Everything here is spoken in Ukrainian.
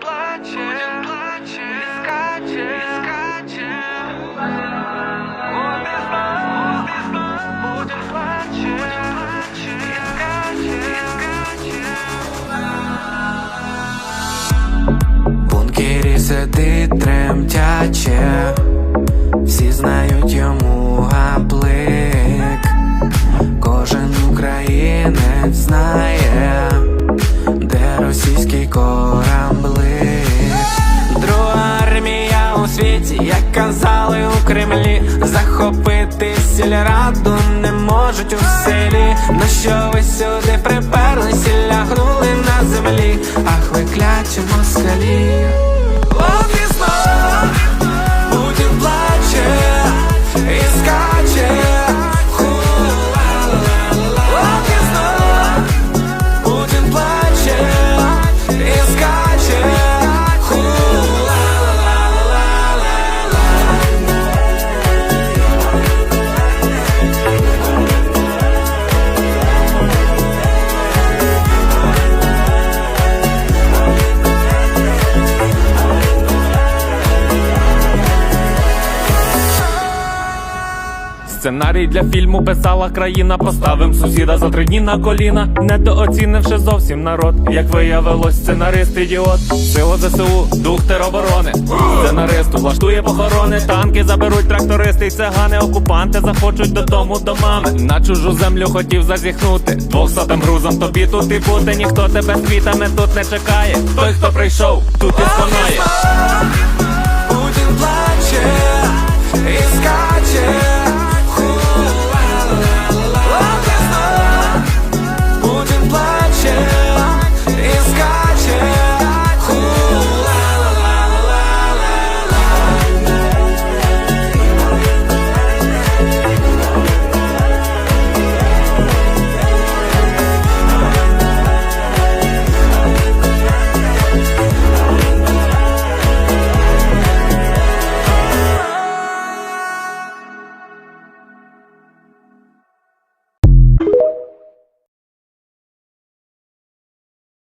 Плачет, и скачет, и скачет. Вот и знал, вот и знал, Путин плачет, Путин плачет, и скачет, и скачет. В бункері сидить тремтяче, Кремлі, захопити сільраду не можуть у селі. На що ви сюди приперлися, лягнули на землі, ах ви скалі. москалі. Сценарій для фільму писала країна, поставим сусіда за три дні на коліна, недооцінивши зовсім народ. Як виявилось, сценарист ідіот, сила ЗСУ, дух тероборони. Сценарист влаштує похорони, танки заберуть трактористи й цигани, окупанти захочуть додому до мами. На чужу землю хотів зазіхнути. Двохсотим грузом тобі тут і бути. Ніхто тебе квітами тут не чекає. Той, хто прийшов, тут і сконає. Путін плаче